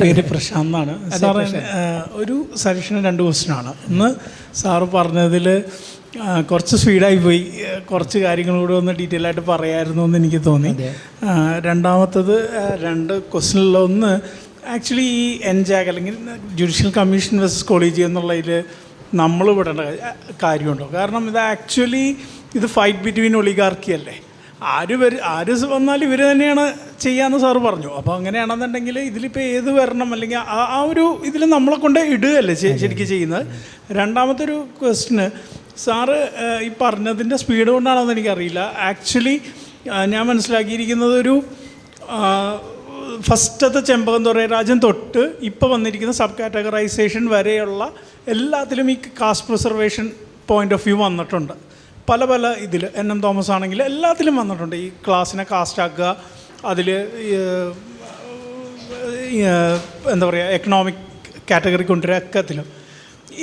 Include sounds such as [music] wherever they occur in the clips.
പേര് പ്രശാന്ത് എന്നാണ് സാറ് ഒരു സജഷന് രണ്ട് ക്വസ്റ്റ്യനാണ് ഇന്ന് സാറ് പറഞ്ഞതിൽ കുറച്ച് സ്പീഡായി പോയി. കുറച്ച് കാര്യങ്ങളൂടെ ഒന്ന് ഡീറ്റെയിൽ ആയിട്ട് പറയായിരുന്നു എന്ന് എനിക്ക് തോന്നി. രണ്ടാമത്തത് രണ്ട് ക്വസ്റ്റ്യനിൽ ഒന്ന് ആക്ച്വലി ഈ എൻജാഗ് അല്ലെങ്കിൽ ജുഡീഷ്യൽ കമ്മീഷൻ വെസസ് കോളേജ് എന്നുള്ളതിൽ നമ്മൾ വിടേണ്ട കാര്യമുണ്ടോ? കാരണം ഇത് ആക്ച്വലി ഇത് ഫൈറ്റ് ബിറ്റ്വീൻ ഒളിഗാർക്കി അല്ലേ ആര് വരും ആര് വന്നാൽ ഇവർ തന്നെയാണ് ചെയ്യാമെന്ന് സാറ് പറഞ്ഞു. അപ്പോൾ അങ്ങനെയാണെന്നുണ്ടെങ്കിൽ ഇതിലിപ്പോൾ ഏത് വരണം അല്ലെങ്കിൽ ആ ആ ഒരു ഇതിൽ നമ്മളെ കൊണ്ട് ഇടുകയല്ലേ ശരിക്കും ചെയ്യുന്നത്. രണ്ടാമത്തെ ഒരു ക്വസ്റ്റിന് സാറ് ഈ പറഞ്ഞതിന്റെ സ്പീഡ് കൊണ്ടാണെന്ന് എനിക്കറിയില്ല. ആക്ച്വലി ഞാൻ മനസ്സിലാക്കിയിരിക്കുന്നത് ഒരു ഫസ്റ്റത്തെ ചെമ്പകംതുറ രാജ്യം തൊട്ട് ഇപ്പോൾ വന്നിരിക്കുന്ന സബ് കാറ്റഗറൈസേഷൻ വരെയുള്ള എല്ലാത്തിലും ഈ caste preservation point of view വന്നിട്ടുണ്ട്. പല പല ഇതിൽ എൻ എം തോമസ് ആണെങ്കിൽ എല്ലാത്തിലും വന്നിട്ടുണ്ട്. ഈ ക്ലാസ്സിനെ കാസ്റ്റാക്കുക അതിൽ എന്താ പറയുക എക്കണോമിക് കാറ്റഗറി കൊണ്ടുവരിക ഒക്കത്തിലും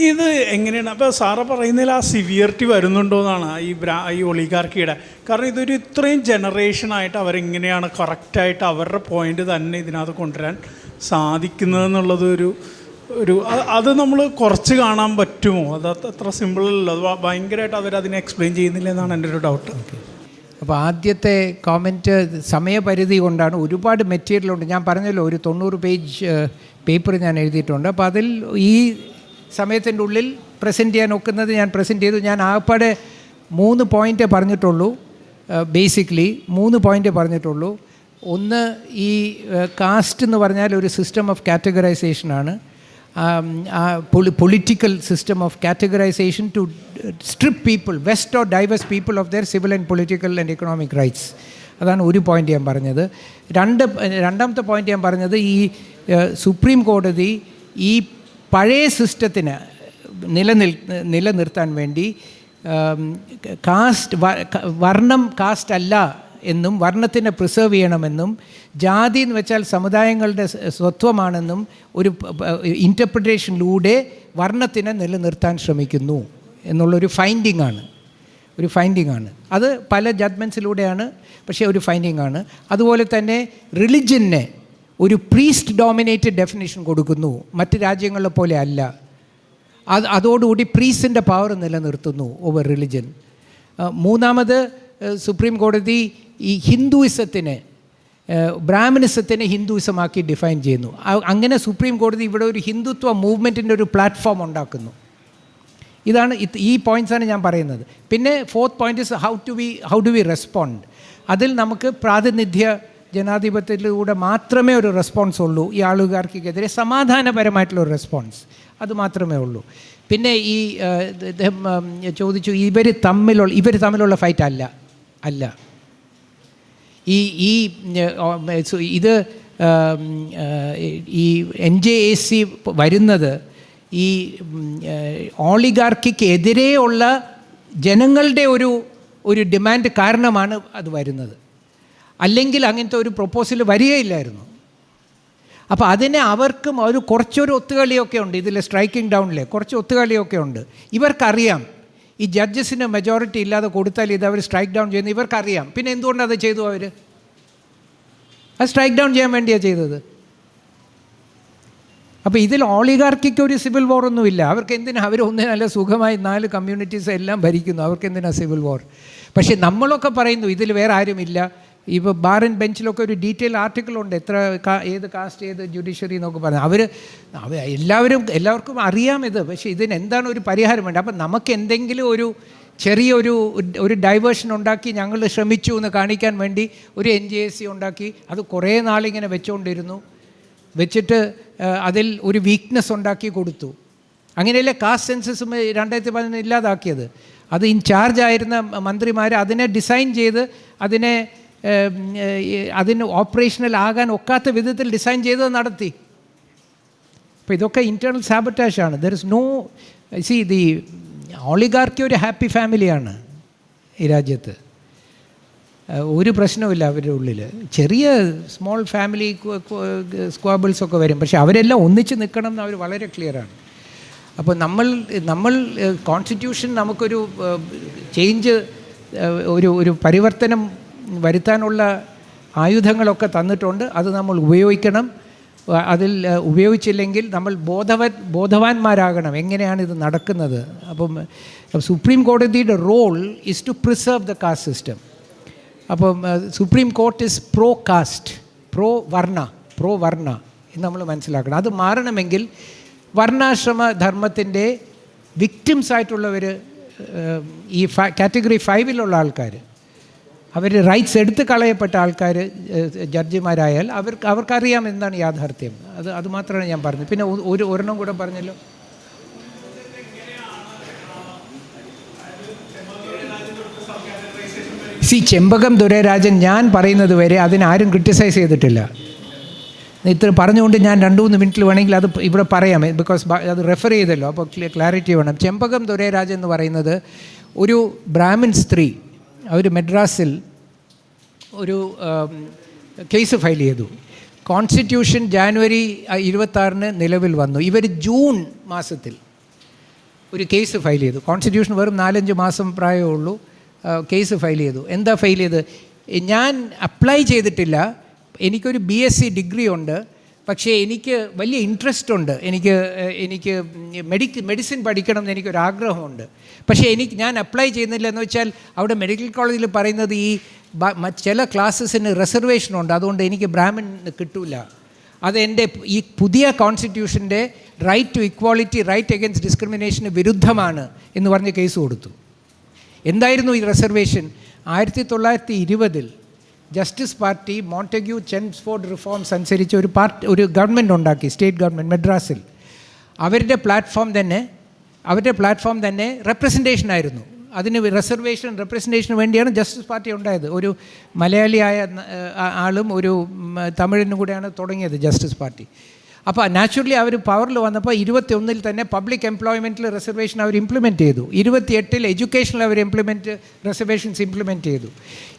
ഇത് എങ്ങനെയാണ്? അപ്പോൾ സാറ് പറയുന്നതിൽ ആ സിവിയറിറ്റി വരുന്നുണ്ടോ എന്നാണ് ഈ ബ്രാ ഈ ഒളികാർക്കിയുടെ കാരണം ഇതൊരു ഇത്രയും ജനറേഷനായിട്ട് അവരെങ്ങനെയാണ് കറക്റ്റായിട്ട് അവരുടെ പോയിന്റ് തന്നെ ഇതിനകത്ത് കൊണ്ടുവരാൻ സാധിക്കുന്നതെന്നുള്ളത് ഒരു അത് നമ്മൾ കുറച്ച് കാണാൻ പറ്റുമോ? അത് അത്ര- സിമ്പിളല്ല അത് ഭയങ്കരമായിട്ട് അവരതിനെ എക്സ്പ്ലെയിൻ ചെയ്യുന്നില്ല എന്നാണ് എന്റെ ഒരു ഡൗട്ട് അപ്പോൾ ആദ്യത്തെ കോമന്റ് സമയപരിധി കൊണ്ടാണ് ഒരുപാട് മെറ്റീരിയൽ ഉണ്ട്. ഞാൻ പറഞ്ഞല്ലോ ഒരു തൊണ്ണൂറ് പേജ് പേപ്പർ ഞാൻ എഴുതിയിട്ടുണ്ട്. അപ്പോൾ അതിൽ ഈ സമയത്തിന്റെ ഉള്ളിൽ പ്രസന്റ് ചെയ്യാൻ ഒക്കുന്നത് ഞാൻ പ്രസന്റ് ചെയ്തു. ഞാൻ ആകപ്പാടെ മൂന്ന് പോയിന്റ് പറഞ്ഞിട്ടുള്ളൂ. ബേസിക്കലി മൂന്ന് പോയിന്റ് പറഞ്ഞിട്ടുള്ളൂ. ഒന്ന് ഈ കാസ്റ്റ് എന്ന് പറഞ്ഞാൽ ഒരു system of കാറ്റഗറൈസേഷനാണ് political system of categorisation to strip people vest or diverse people of their civil and political and economic rights അതാണ് ഒരു പോയിന്റ് ഞാൻ പറഞ്ഞത്. രണ്ട് രണ്ടാമത്തെ പോയിന്റ് ഞാൻ പറഞ്ഞത് ഈ സുപ്രീം കോടതി ഈ പഴയ സിസ്റ്റത്തിന് നിലനിൽ നിലനിർത്താൻ വേണ്ടി കാസ്റ്റ് വർണം കാസ്റ്റ് അല്ല എന്നും വർണത്തിനെ പ്രിസേർവ് ചെയ്യണമെന്നും ജാതി എന്ന് വെച്ചാൽ സമുദായങ്ങളുടെ സ്വത്വമാണെന്നും ഒരു ഇന്റർപ്രിട്ടേഷനിലൂടെ വർണത്തിനെ നിലനിർത്താൻ ശ്രമിക്കുന്നു എന്നുള്ളൊരു ഫൈൻഡിങ് ആണ്. ഒരു ഫൈൻഡിങ് ആണ്. അത് പല ജഡ്മെൻസിലൂടെയാണ് പക്ഷേ ഒരു ഫൈൻഡിങ് ആണ്. അതുപോലെ തന്നെ റിലിജനെ ഒരു പ്രീസ്റ്റ് ഡോമിനേറ്റഡ് ഡെഫിനേഷൻ കൊടുക്കുന്നു. മറ്റ് രാജ്യങ്ങളെ പോലെ അല്ല. അത് അതോടുകൂടി പ്രീസിന്റെ പവർ നിലനിർത്തുന്നു ഓവർ റിലിജൻ മൂന്നാമത് സുപ്രീം കോടതി ഈ ഹിന്ദുയിസത്തിനെ ഏഹ്, ബ്രാഹ്മണിസത്തിനെ ഹിന്ദുയിസമാക്കി ഡിഫൈൻ ചെയ്യുന്നു. അങ്ങനെ സുപ്രീം കോടതി ഇവിടെ ഒരു ഹിന്ദുത്വ മൂവ്മെന്റിന്റെ ഒരു പ്ലാറ്റ്ഫോം ഉണ്ടാക്കുന്നു. ഇതാണ് ഇത് ഈ പോയിന്റ്സാണ് ഞാൻ പറയുന്നത്. പിന്നെ fourth point is how to we how to we respond. അതിൽ നമുക്ക് പ്രാതിനിധ്യ ജനാധിപത്യത്തിലൂടെ മാത്രമേ ഒരു റെസ്പോൺസ് ഉള്ളൂ. ഈ ആളുകാർക്കെതിരെ സമാധാനപരമായിട്ടുള്ള ഒരു റെസ്പോൺസ്. അത് മാത്രമേ ഉള്ളൂ. പിന്നെ ഈ ചോദിച്ചു ഇവർ തമ്മിലുള്ള ഇവർ തമ്മിലുള്ള ഫൈറ്റ് അല്ല അല്ല. ഈ ഈ ഇത് ഈ എൻ ജെ എ സി വരുന്നത് ഈ ഓളിഗാർക്കിക്ക് എതിരെയുള്ള ജനങ്ങളുടെ ഒരു ഒരു ഡിമാൻഡ് കാരണമാണ് അത് വരുന്നത്. അല്ലെങ്കിൽ അങ്ങനത്തെ ഒരു പ്രൊപ്പോസൽ വരികയില്ലായിരുന്നു. അപ്പോൾ അതിനെ അവർക്കും ഒരു കുറച്ചൊരു ഒത്തുകളിയൊക്കെ ഉണ്ട്. ഇതിൽ സ്ട്രൈക്കിംഗ് ഡൗണിലെ കുറച്ച് ഒത്തുകളിയൊക്കെ ഉണ്ട്. ഇവർക്കറിയാം ഈ ജഡ്ജസിന് മെജോറിറ്റി ഇല്ലാതെ കൊടുത്താൽ ഇത് അവർ സ്ട്രൈക്ക് ഡൗൺ ചെയ്യുന്നത് ഇവർക്കറിയാം. പിന്നെ എന്തുകൊണ്ട് അത് ചെയ്തു അവർ? അത് സ്ട്രൈക്ക് ഡൗൺ ചെയ്യാൻ വേണ്ടിയാണ് ചെയ്തത്. അപ്പോൾ ഇതിൽ ഓളിഗാർക്കിക്ക് ഒരു സിവിൽ വാർ ഒന്നുമില്ല അവർക്ക് എന്തിനാ അവർ ഒന്നിനും നല്ല സുഖമായി നാല് കമ്മ്യൂണിറ്റീസ് എല്ലാം ഭരിക്കുന്നു. അവർക്ക് എന്തിനാ സിവിൽ വാർ പക്ഷേ നമ്മളൊക്കെ പറയുന്നു ഇതിൽ വേറെ ആരുമില്ല. ഇപ്പോൾ ആൻഡ് ബെഞ്ചിലൊക്കെ ഒരു ഡീറ്റെയിൽ ആർട്ടിക്കിൾ ഉണ്ട് എത്ര ഏത് കാസ്റ്റ് ഏത് ജുഡീഷ്യറി എന്നൊക്കെ പറഞ്ഞു. അവർ എല്ലാവരും എല്ലാവർക്കും അറിയാം ഇത്. പക്ഷേ ഇതിന് എന്താണ് ഒരു പരിഹാരം വേണ്ടത്? അപ്പം നമുക്ക് എന്തെങ്കിലും ഒരു ചെറിയൊരു ഒരു ഡൈവേർഷൻ ഉണ്ടാക്കി ഞങ്ങൾ ശ്രമിച്ചു എന്ന് കാണിക്കാൻ വേണ്ടി ഒരു എൻ ജി എസ് സി ഉണ്ടാക്കി. അത് കുറേ നാളിങ്ങനെ വെച്ചുകൊണ്ടിരുന്നു വെച്ചിട്ട് അതിൽ ഒരു വീക്ക്നെസ് ഉണ്ടാക്കി കൊടുത്തു. അങ്ങനെയല്ലേ കാസ്റ്റ് സെൻസസ് രണ്ടായിരത്തി പതിനൊന്ന് ഇല്ലാതാക്കിയത്? അത് ഇൻചാർജ് ആയിരുന്ന മന്ത്രിമാർ അതിനെ ഡിസൈൻ ചെയ്ത് അതിനെ അതിന് ഓപ്പറേഷണൽ ആകാൻ ഒക്കാത്ത വിധത്തിൽ ഡിസൈൻ ചെയ്ത് നടത്തി. അപ്പോൾ ഇതൊക്കെ internal സാബറ്റാഷാണ് there is no see the oligarchy ഒരു ഹാപ്പി ഫാമിലിയാണ് ഈ രാജ്യത്ത്. ഒരു പ്രശ്നവുമില്ല അവരുടെ ഉള്ളിൽ ചെറിയ സ്മോൾ ഫാമിലി സ്ക്വാബിൾസ് ഒക്കെ വരും. പക്ഷേ അവരെല്ലാം ഒന്നിച്ച് നിൽക്കണം എന്ന് അവർ വളരെ ക്ലിയറാണ് അപ്പോൾ നമ്മൾ നമ്മൾ കോൺസ്റ്റിറ്റ്യൂഷൻ നമുക്കൊരു ചേഞ്ച് ഒരു ഒരു പരിവർത്തനം വരുത്താനുള്ള ആയുധങ്ങളൊക്കെ തന്നിട്ടുണ്ട്. അത് നമ്മൾ ഉപയോഗിക്കണം. അതിൽ ഉപയോഗിച്ചില്ലെങ്കിൽ നമ്മൾ ബോധവ ബോധവാന്മാരാകണം. എങ്ങനെയാണ് ഇത് നടക്കുന്നത്? അപ്പം സുപ്രീം കോടതിയുടെ role is to preserve the caste system അപ്പം supreme court is pro caste pro varna pro varna എന്ന് നമ്മൾ മനസ്സിലാക്കണം. അത് മാറണമെങ്കിൽ വർണാശ്രമ ധർമ്മത്തിന്റെ വിക്ടിംസ് ആയിട്ടുള്ളവർ ഈ കാറ്റഗറി ഫൈവിലുള്ള ആൾക്കാർ അവർ റൈറ്റ്സ് എടുത്ത് കളയപ്പെട്ട ആൾക്കാർ ജഡ്ജിമാരായാൽ അവർക്ക് അവർക്കറിയാം എന്താണ് യാഥാർത്ഥ്യം. അത് അത് മാത്രമാണ് ഞാൻ പറഞ്ഞത്. പിന്നെ ഒരു ഒരെണ്ണം കൂടെ പറഞ്ഞല്ലോ. സി ചെമ്പകം ദുരരാജൻ ഞാൻ പറയുന്നത് വരെ അതിനാരും ക്രിട്ടിസൈസ് ചെയ്തിട്ടില്ല. ഇത്ര പറഞ്ഞുകൊണ്ട് ഞാൻ രണ്ട് മൂന്ന് മിനിറ്റിൽ വേണമെങ്കിൽ അത് ഇവിടെ പറയാം ബിക്കോസ് അത് റെഫർ ചെയ്തല്ലോ. അപ്പോൾ ക്ലാരിറ്റി വേണം. ചെമ്പകം ദുരരാജൻ എന്ന് പറയുന്നത് ഒരു ബ്രാഹ്മിൻ സ്ത്രീ അവർ മെഡ്രാസിൽ ഒരു കേസ് ഫയൽ ചെയ്തു. കോൺസ്റ്റിറ്റ്യൂഷൻ ജാനുവരി ഇരുപത്താറിന് നിലവിൽ വന്നു. ഇവർ ജൂൺ മാസത്തിൽ ഒരു കേസ് ഫയൽ ചെയ്തു. കോൺസ്റ്റിറ്റ്യൂഷൻ വെറും നാലഞ്ച് മാസം പ്രായമേ ഉള്ളൂ. കേസ് ഫയൽ ചെയ്തു. എന്താ ഫയൽ ചെയ്ത് ഞാൻ അപ്ലൈ ചെയ്തിട്ടില്ല. എനിക്കൊരു ബി എസ് സി ഡിഗ്രി ഉണ്ട്. പക്ഷേ എനിക്ക് വലിയ ഇൻട്രസ്റ്റ് ഉണ്ട്. എനിക്ക് എനിക്ക് മെഡിക്ക മെഡിസിൻ പഠിക്കണം എന്ന് എനിക്കൊരാഗ്രഹമുണ്ട് പക്ഷേ എനിക്ക് ഞാൻ അപ്ലൈ ചെയ്യുന്നില്ല എന്ന് വെച്ചാൽ അവിടെ മെഡിക്കൽ കോളേജിൽ പറയുന്നത് ഈ ചില ക്ലാസ്സസിന് റിസർവേഷൻ ഉണ്ട്. അതുകൊണ്ട് എനിക്ക് ബ്രാഹ്മിൻ കിട്ടൂല. അത് എന്റെ ഈ പുതിയ കോൺസ്റ്റിറ്റ്യൂഷന്റെ right to equality right against discrimination വിരുദ്ധമാണ് എന്ന് പറഞ്ഞ് കേസ് കൊടുത്തു. എന്തായിരുന്നു ഈ റിസർവേഷൻ ആയിരത്തി തൊള്ളായിരത്തി ഇരുപതിൽ justice party Montagu Chelmsford reforms അനുസരിച്ച് ഒരു പാർട്ടി ഒരു ഗവൺമെന്റ് ഉണ്ടാക്കി സ്റ്റേറ്റ് ഗവൺമെന്റ് മെഡ്രാസിൽ അവരുടെ പ്ലാറ്റ്ഫോം തന്നെ അവരുടെ പ്ലാറ്റ്ഫോം തന്നെ റെപ്രസെന്റേഷൻ ആയിരുന്നു. അതിന് റിസർവേഷൻ റെപ്രസെന്റേഷന് വേണ്ടിയാണ് ജസ്റ്റിസ് പാർട്ടി ഉണ്ടായത്. ഒരു മലയാളിയായ ആളും ഒരു തമിഴിനും കൂടെയാണ് തുടങ്ങിയത് ജസ്റ്റിസ് പാർട്ടി അപ്പോൾ നാച്ചുറലി അവർ പവറിൽ വന്നപ്പോൾ ഇരുപത്തി ഒന്നിൽ തന്നെ പബ്ലിക് എംപ്ലോയ്മെന്റിൽ റിസർവേഷൻ അവർ ഇംപ്ലിമെന്റ് ചെയ്തു. ഇരുപത്തിയെട്ടിൽ എഡ്യൂക്കേഷനിൽ അവർ ഇംപ്ലിമെന്റ് റിസർവേഷൻസ് ഇംപ്ലിമെന്റ് ചെയ്തു.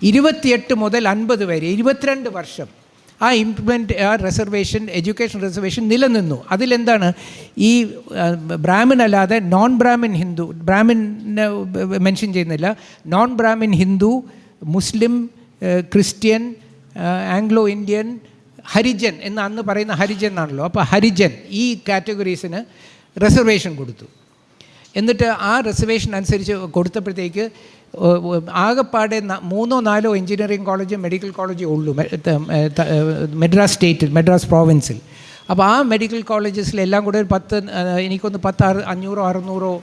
ഇരുപത്തിയെട്ട് മുതൽ അൻപത് വരെ ഇരുപത്തിരണ്ട് വർഷം ആ ഇംപ്ലിമെന്റ് ആ റിസർവേഷൻ എഡ്യൂക്കേഷൻ റിസർവേഷൻ നിലനിന്നു. അതിലെന്താണ്? ഈ ബ്രാഹ്മിൻ അല്ലാതെ non Brahmin Hindu Brahmin mention ചെയ്യുന്നില്ല. Non Brahmin Hindu Muslim Christian Anglo Indian Harijan എന്ന് അന്ന് പറയുന്ന ഹരിജൻ ആണല്ലോ അപ്പോൾ ഹരിജൻ ഈ കാറ്റഗറീസിന് റിസർവേഷൻ കൊടുത്തു. എന്നിട്ട് ആ റിസർവേഷൻ അനുസരിച്ച് കൊടുത്തപ്പോഴത്തേക്ക് ആകെപ്പാടെ മൂന്നോ നാലോ എഞ്ചിനീയറിംഗ് കോളേജ് മെഡിക്കൽ കോളേജേ ഉള്ളൂ. മെഡ്രാസ് സ്റ്റേറ്റിൽ മെഡ്രാസ് പ്രോവിൻസിൽ അപ്പോൾ ആ മെഡിക്കൽ കോളേജസിലെല്ലാം കൂടെ ഒരു പത്ത് എനിക്കൊന്ന് പത്ത് അഞ്ഞൂറോ അറുന്നൂറോ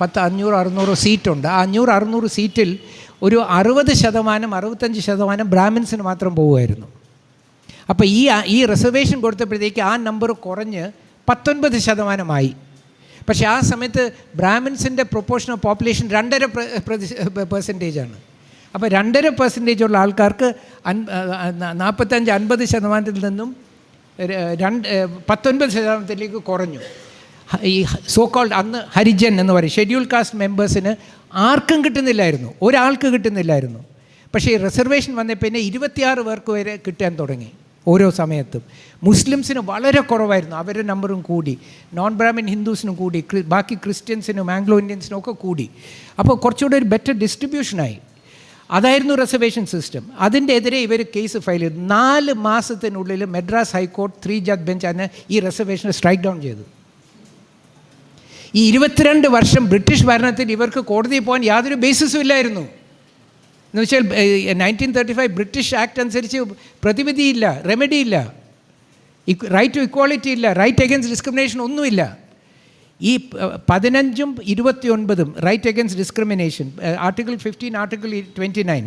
പത്ത് അഞ്ഞൂറ് അറുന്നൂറ് സീറ്റുണ്ട് ആ അഞ്ഞൂറ് അറുന്നൂറ് സീറ്റിൽ ഒരു അറുപത് ശതമാനം അറുപത്തഞ്ച് ശതമാനം ബ്രാഹ്മിൻസിന് മാത്രം പോകുമായിരുന്നു അപ്പോൾ ഈ ഈ റിസർവേഷൻ കൊടുത്തപ്പോഴത്തേക്ക് ആ നമ്പർ കുറഞ്ഞ് പത്തൊൻപത് ശതമാനമായി. പക്ഷേ ആ സമയത്ത് ബ്രാഹ്മിൻസിന്റെ പ്രൊപ്പോർഷൻ ഓഫ് പോപ്പുലേഷൻ രണ്ടര പെർസെന്റേജ് ആണ്. അപ്പോൾ രണ്ടര പെർസെന്റേജ് ഉള്ള ആൾക്കാർക്ക് അൻ നാൽപ്പത്തഞ്ച് അൻപത് ശതമാനത്തിൽ നിന്നും രണ്ട് പത്തൊൻപത് ശതമാനത്തിലേക്ക് കുറഞ്ഞു. ഈ സോ കോൾഡ് അന്ന് ഹരിജൻ എന്ന് പറയും. ഷെഡ്യൂൾ കാസ്റ്റ് മെമ്പേഴ്സിന് ആർക്കും കിട്ടുന്നില്ലായിരുന്നു. ഒരാൾക്ക് കിട്ടുന്നില്ലായിരുന്നു. പക്ഷേ ഈ റിസർവേഷൻ വന്നേ പിന്നെ ഇരുപത്തിയാറ് പേർക്ക് വരെ കിട്ടാൻ തുടങ്ങി. ഓരോ സമയത്തും. മുസ്ലിംസിന് വളരെ കുറവായിരുന്നു. അവരുടെ നമ്പറും കൂടി. നോൺ ബ്രാഹ്മിൻ ഹിന്ദുസിനും കൂടി ബാക്കി ക്രിസ്ത്യൻസിനും ആംഗ്ലോ ഇന്ത്യൻസിനും ഒക്കെ കൂടി. അപ്പോൾ കുറച്ചുകൂടെ ഒരു ബെറ്റർ ഡിസ്ട്രിബ്യൂഷനായി അതായിരുന്നു റിസർവേഷൻ സിസ്റ്റം അതിന്റെ എതിരെ ഇവർ കേസ് ഫയൽ ചെയ്തു. നാല് മാസത്തിനുള്ളിൽ Madras high court three judge bench അതിനെ ഈ റിസർവേഷൻ സ്ട്രൈക്ക് ഡൗൺ ചെയ്തു. ഈ ഇരുപത്തിരണ്ട് വർഷം ബ്രിട്ടീഷ് ഭരണത്തിൽ ഇവർക്ക് കോടതിയിൽ പോകാൻ യാതൊരു ബേസിസും ഇല്ലായിരുന്നു. എന്ന് വെച്ചാൽ nineteen thirty five British act അനുസരിച്ച് പ്രതിവിധിയില്ല റെമഡിയില്ല റൈറ്റ് ടു ഇക്വാളിറ്റി ഇല്ല റൈറ്റ് അഗൻസ്റ്റ് ഡിസ്ക്രിമിനേഷൻ ഒന്നുമില്ല. ഈ പതിനഞ്ചും പതിനഞ്ചും ഇരുപത്തിയൊൻപതും right against discrimination article fifteen article twenty nine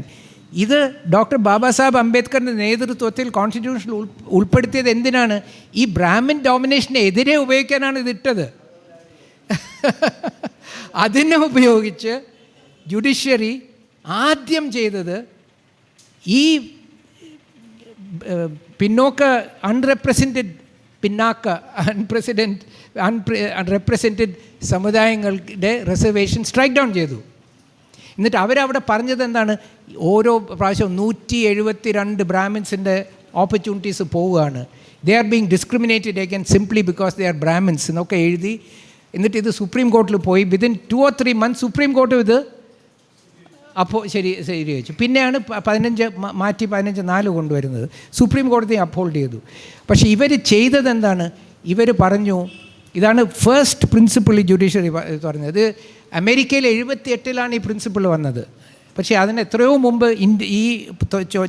ഇത് ഡോക്ടർ ബാബാ സാഹേബ് അംബേദ്കറിന്റെ നേതൃത്വത്തിൽ കോൺസ്റ്റിറ്റ്യൂഷൻ ഉൾ ഉൾപ്പെടുത്തിയത് എന്തിനാണ്? ഈ ബ്രാഹ്മിൻ ഡോമിനേഷനെ എതിരെ ഉപയോഗിക്കാനാണ് ഇത് ഇട്ടത് [laughs] അതിനെ ഉപയോഗിച്ച് ജുഡീഷ്യറി ആദ്യം ചെയ്തത് ഈ പിന്നോക്ക അൺറെപ്രസെന്റഡ് പിന്നാക്ക അൺപ്രസിഡന്റ് അൺപ്ര അൺറെപ്രസെന്റഡ് സമുദായങ്ങളുടെ റിസർവേഷൻ സ്ട്രൈക്ക് ഡൗൺ ചെയ്തു. എന്നിട്ട് അവരവിടെ പറഞ്ഞത് എന്താണ്? ഓരോ പ്രാവശ്യവും നൂറ്റി എഴുപത്തി രണ്ട് ബ്രാഹ്മിൻസിന്റെ ഓപ്പർച്യൂണിറ്റീസ് പോവുകയാണ്. They are being discriminated again simply because they are Brahmins എന്നൊക്കെ എഴുതി. എന്നിട്ട് ഇത് സുപ്രീം കോർട്ടിൽ പോയി. Within two or three months supreme court ഇത് അപ്പോൾ ശരി ശരി വെച്ചു. പിന്നെയാണ് പതിനഞ്ച് മാറ്റി പതിനഞ്ച് നാല് കൊണ്ടുവരുന്നത്. സുപ്രീം കോടതി അപ്ഹോൾഡ് ചെയ്തു. പക്ഷേ ഇവർ ചെയ്തത് എന്താണ്? ഇവർ പറഞ്ഞു ഇതാണ് ഫസ്റ്റ് പ്രിൻസിപ്പിൾ ജുഡീഷ്യറി പറഞ്ഞത്. അമേരിക്കയിൽ എഴുപത്തി എട്ടിലാണ് ഈ പ്രിൻസിപ്പിൾ വന്നത്. പക്ഷേ അതിന് എത്രയോ മുമ്പ് ഇന്ത്യ ഈ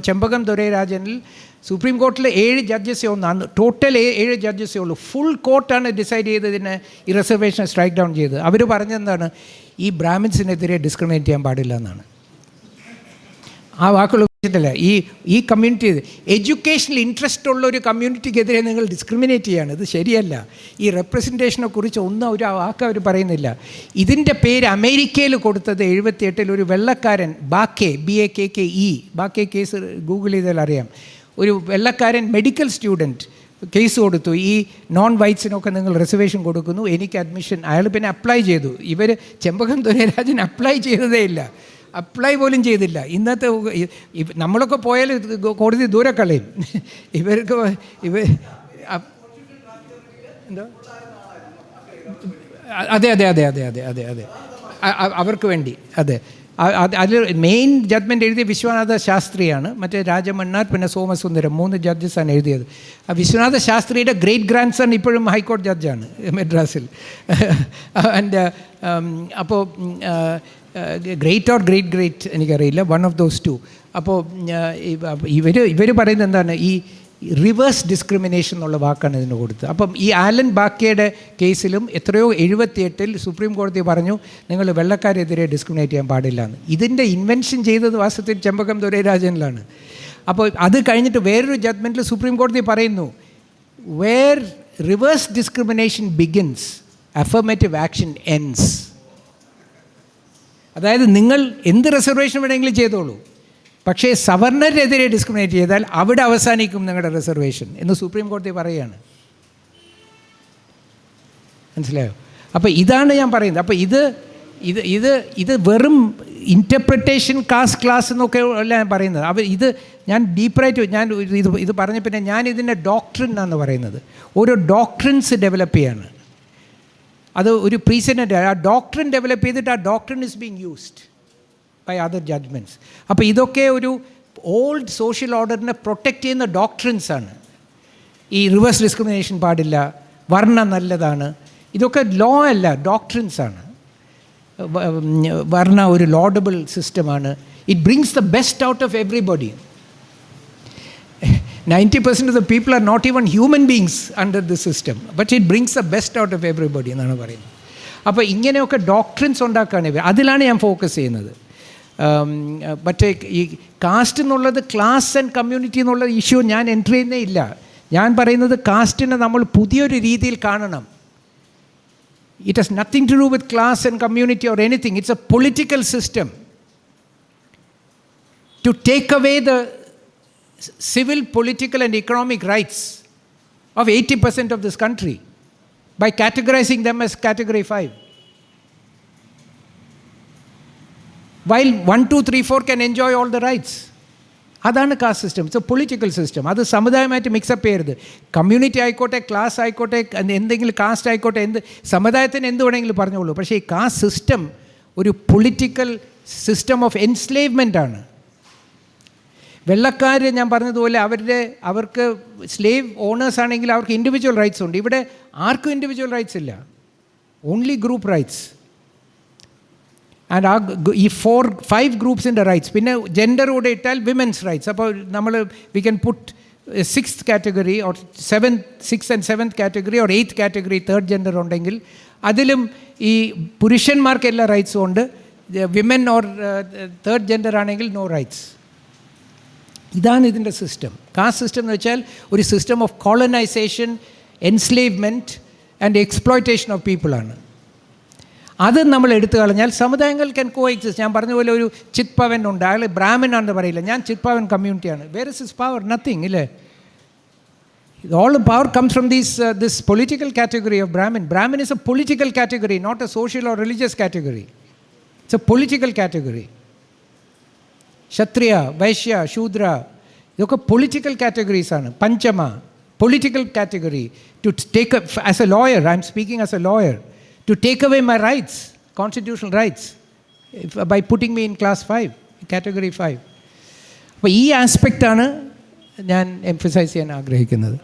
ചെമ്പകം ദൊരൈരാജനിൽ സുപ്രീം കോർട്ടിൽ ഏഴ് ജഡ്ജസേ ഒന്ന് അന്ന് ടോട്ടൽ ഏഴ് ജഡ്ജസേ ഉള്ളൂ. ഫുൾ കോർട്ടാണ് ഡിസൈഡ് ചെയ്തതിന് ഈ റിസർവേഷൻ സ്ട്രൈക്ക് ഡൗൺ ചെയ്തത് അവർ പറഞ്ഞെന്താണ് ഈ ബ്രാഹ്മിൻസിനെതിരെ ഡിസ്ക്രിമിനേറ്റ് ചെയ്യാൻ പാടില്ല എന്നാണ്. ആ വാക്കുകൾ ഉപയോഗിച്ചിട്ടില്ല. ഈ ഈ കമ്മ്യൂണിറ്റി എഡ്യൂക്കേഷണൽ ഇൻട്രസ്റ്റ് ഉള്ള ഒരു കമ്മ്യൂണിറ്റിക്കെതിരെ നിങ്ങൾ ഡിസ്ക്രിമിനേറ്റ് ചെയ്യാണ്. ഇത് ശരിയല്ല. ഈ റെപ്രസെന്റേഷനെ കുറിച്ച് ഒന്നും ഒരു വാക്ക് അവർ പറയുന്നില്ല. ഇതിന്റെ പേര് അമേരിക്കയിൽ കൊടുത്തത് എഴുപത്തിയെട്ടിൽ ഒരു വെള്ളക്കാരൻ Bakke B A K K E Bakke case Google ചെയ്താൽ അറിയാം. ഒരു വെള്ളക്കാരൻ മെഡിക്കൽ സ്റ്റുഡന്റ് കേസ് കൊടുത്തു. ഈ നോൺ വൈറ്റ്സിനൊക്കെ നിങ്ങൾ റിസർവേഷൻ കൊടുക്കുന്നു. എനിക്ക് അഡ്മിഷൻ അയാൾ പിന്നെ അപ്ലൈ ചെയ്തു. ഇവർ ചെമ്പകം ദുരരാജൻ അപ്ലൈ ചെയ്തതേ ഇല്ല. അപ്ലൈ പോലും ചെയ്തില്ല. ഇന്നത്തെ നമ്മളൊക്കെ പോയാൽ കോടതി ദൂരെ കളയും. ഇവർക്ക് ഇവ എന്തോ? അതെ അതെ അതെ അതെ അതെ അതെ അതെ. അവർക്ക് വേണ്ടി. അത്. അതിൽ മെയിൻ ജഡ്മെന്റ് എഴുതിയ വിശ്വനാഥ ശാസ്ത്രിയാണ്. മറ്റേ രാജമണ്ണാർ പിന്നെ സോമസുന്ദരം മൂന്ന് ജഡ്ജസാണ് എഴുതിയത്. ആ വിശ്വനാഥ ശാസ്ത്രിയുടെ ഗ്രേറ്റ് ഗ്രാൻഡ് സൺ ഇപ്പോഴും ഹൈക്കോടതി ജഡ്ജാണ് മെഡ്രാസിൽ എന്റെ [laughs] അപ്പോൾ ഗ്രേറ്റ് ഓർ ഗ്രേറ്റ് ഗ്രേറ്റ് എനിക്കറിയില്ല. വൺ ഓഫ് ദോസ് ടു അപ്പോൾ ഇവർ ഇവർ പറയുന്നത് എന്താണ്? ഈ റിവേഴ്സ് ഡിസ്ക്രിമിനേഷൻ എന്നുള്ള വാക്കാണ് ഇതിന് കൊടുത്തത്. അപ്പം ഈ ആലൻ ബാക്കിയുടെ കേസിലും എത്രയോ എഴുപത്തിയെട്ടിൽ സുപ്രീം കോടതി പറഞ്ഞു നിങ്ങൾ വെള്ളക്കാരെതിരെ ഡിസ്ക്രിമിനേറ്റ് ചെയ്യാൻ പാടില്ല എന്ന് ഇതിന്റെ ഇൻവെൻഷൻ ചെയ്തത് വാസ്തവത്തിൽ ചെമ്പകം ദുരൈരാജനിലാണ്. അപ്പോൾ അത് കഴിഞ്ഞിട്ട് വേറൊരു ജഡ്മെന്റിൽ സുപ്രീം കോടതി പറയുന്നു where reverse discrimination begins affirmative action ends അതായത് നിങ്ങൾ എന്ത് റിസർവേഷൻ വേണമെങ്കിലും ചെയ്തോളൂ. പക്ഷേ സവർണരെതിരെ ഡിസ്ക്രിമിനേറ്റ് ചെയ്താൽ അവിടെ അവസാനിക്കും നിങ്ങളുടെ റിസർവേഷൻ എന്ന് സുപ്രീം കോടതി പറയുകയാണ്. മനസ്സിലായോ? അപ്പോൾ ഇതാണ് ഞാൻ പറയുന്നത്. അപ്പോൾ ഇത് ഇത് ഇത് ഇത് വെറും ഇന്റർപ്രിട്ടേഷൻ കാസ് ക്ലാസ് എന്നൊക്കെ അല്ല ഞാൻ പറയുന്നത്. അവർ ഇത് ഞാൻ ഡീപ്പറായിട്ട് ഞാൻ ഇത് ഇത് പറഞ്ഞ പിന്നെ ഞാൻ ഇതിന്റെ ഡോക്ടറിൻ എന്നാണ് പറയുന്നത്. ഓരോ ഡോക്ടറിൻസ് ഡെവലപ്പ് ചെയ്യാണ്. അത് ഒരു പ്രീസിഡന്റ് ആ ഡോക്ടറിൻ ഡെവലപ്പ് ചെയ്തിട്ട് ആ doctrine is being used by other judgments അപ്പോൾ ഇതൊക്കെ ഒരു ഓൾഡ് സോഷ്യൽ ഓർഡറിനെ പ്രൊട്ടക്റ്റ് ചെയ്യുന്ന ഡോക്ടറിൻസ് ആണ്. ഈ റിവേഴ്സ് ഡിസ്ക്രിമിനേഷൻ പാടില്ല വർണ നല്ലതാണ് ഇതൊക്കെ ലോ അല്ല ഡോക്ടറിൻസ് ആണ്. വർണ ഒരു ലോഡബിൾ സിസ്റ്റമാണ് it brings the best out of everybody ninety percent of the people are not even human beings under the system but it brings the best out of everybody എന്നാണ് പറയുന്നത്. അപ്പോൾ ഇങ്ങനെയൊക്കെ doctrines ഉണ്ടാക്കുകയാണ് ഇവർ അതിലാണ് ഞാൻ ഫോക്കസ് ചെയ്യുന്നത്. ഉം, മറ്റേ ഈ കാസ്റ്റ് എന്നുള്ളത് ക്ലാസ് ആൻഡ് കമ്മ്യൂണിറ്റി എന്നുള്ള ഇഷ്യൂ ഞാൻ എൻട്രി ചെയ്യുന്നേ ഇല്ല. ഞാൻ പറയുന്നത് കാസ്റ്റിനെ നമ്മൾ പുതിയൊരു രീതിയിൽ കാണണം. It has nothing to do with class and community or anything it's a political system to take away the c- civil, political, and economic rights of 80% of this country by categorizing them as category 5. While 1, 2, 3, 4 can enjoy all the rights. അതാണ് caste system it's a political system അത് സമുദായമായിട്ട് mix up ചെയ്യരുത് community ആയിക്കോട്ടെ class ആയിക്കോട്ടെ എന്ത് എന്തെങ്കിലും cast ആയിക്കോട്ടെ എന്ത് സമുദായത്തിന് എന്ത് വേണമെങ്കിലും പറഞ്ഞോളൂ പക്ഷേ ഈ കാസ്റ്റ് സിസ്റ്റം ഒരു പൊളിറ്റിക്കൽ സിസ്റ്റം ഓഫ് എൻസ്ലേവ്മെന്റ് ആണ് വെള്ളക്കാർ ഞാൻ പറഞ്ഞതുപോലെ അവരുടെ അവർക്ക് സ്ലേവ് ഓണേഴ്സ് ആണെങ്കിൽ അവർക്ക് ഇൻഡിവിജ്വൽ റൈറ്റ്സ് ഉണ്ട്. ഇവിടെ ആർക്കും ഇൻഡിവിജ്വൽ റൈറ്റ്സ് ഇല്ല. ഓൺലി ഗ്രൂപ്പ് റൈറ്റ്സ് ആൻഡ് ആ ഈ ഫോർ ഫൈവ് ഗ്രൂപ്പ്സിന്റെ റൈറ്റ്സ് പിന്നെ ജെൻഡറോടെ ഇട്ടാൽ വിമൻസ് റൈറ്റ്സ് അപ്പോൾ നമ്മൾ we can put six category or seventh six and seventh category or eighth category third gender ഉണ്ടെങ്കിൽ അതിലും ഈ പുരുഷന്മാർക്ക് എല്ലാ റൈറ്റ്സും ഉണ്ട്. വിമൻ ഓർ തേർഡ് ജെൻഡർ ആണെങ്കിൽ നോ റൈറ്റ്സ് ഇതാണ് ഇതിന്റെ സിസ്റ്റം കാസ്റ്റ് സിസ്റ്റം എന്ന് വെച്ചാൽ ഒരു system of colonisation enslavement and exploitation of പീപ്പിളാണ് അത് നമ്മൾ എടുത്തു കളഞ്ഞാൽ സമുദായങ്ങൾ ക്യാൻ കോ എക്സിസ്റ്റ് ഞാൻ പറഞ്ഞ പോലെ ഒരു ചിത് പവൻ ഉണ്ട്. അയാൾ ബ്രാഹ്മൻ ആണെന്ന് പറയില്ല. ഞാൻ ചിത് പവൻ കമ്മ്യൂണിറ്റിയാണ് where is is power nothing ഇല്ലേ? All power comes from these this political category of Brahmin Brahman is a political category not a social or religious category it's a political category. Kshatriya Vaishya Shudra ഇതൊക്കെ political categories ആണ്. Panchama political category to take as a lawyer I'm speaking as a lawyer to take away my rights constitutional rights by putting me in class five category five അപ്പോൾ ഈ ആസ്പെക്റ്റാണ് ഞാൻ emphasise ചെയ്യാൻ ആഗ്രഹിക്കുന്നത്.